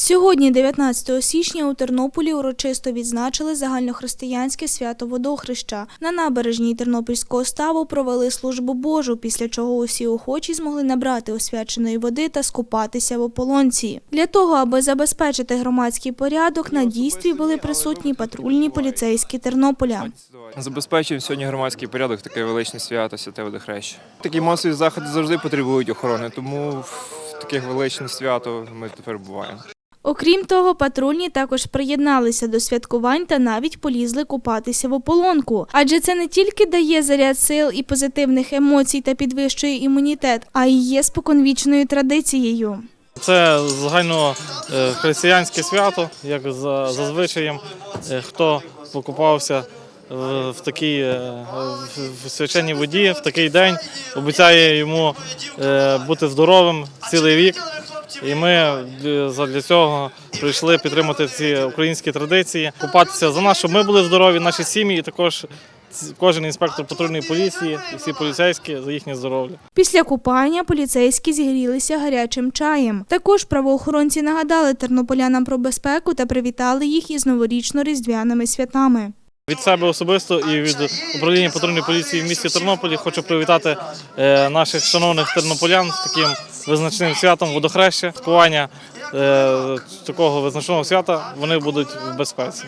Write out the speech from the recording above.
Сьогодні, 19 січня, у Тернополі урочисто відзначили загальнохристиянське свято водохреща. На набережній Тернопільського ставу провели службу Божу, після чого усі охочі змогли набрати освяченої води та скупатися в ополонці. Для того, аби забезпечити громадський порядок, на дійстві були присутні патрульні поліцейські Тернополя. Забезпечуємо сьогодні громадський порядок, таке величне свято, святе водохреща. Такі масові заходи завжди потребують охорони, тому в таких величне свято ми тепер буваємо. Окрім того, патрульні також приєдналися до святкувань та навіть полізли купатися в ополонку. Адже це не тільки дає заряд сил і позитивних емоцій та підвищує імунітет, а й є споконвічною традицією. Це загально е, християнське свято, як за, за звичаєм. Е, Хто покупався в, такій е, в- свяченій воді в такий день, обіцяє йому е, бути здоровим цілий вік. І ми для- цього прийшли підтримати ці українські традиції, купатися за нас, щоб ми були здорові, наші сім'ї, і також кожен інспектор патрульної поліції і всі поліцейські за їхнє здоров'я. Після купання поліцейські зігрілися гарячим чаєм. Також правоохоронці нагадали тернополянам про безпеку та привітали їх із новорічно-різдвяними святами. Від себе особисто і від управління патрульної поліції в місті Тернополі хочу привітати е, наших шановних тернополян з таким визначним святом водохреща. Святкування е, такого визначного свята вони будуть в безпеці.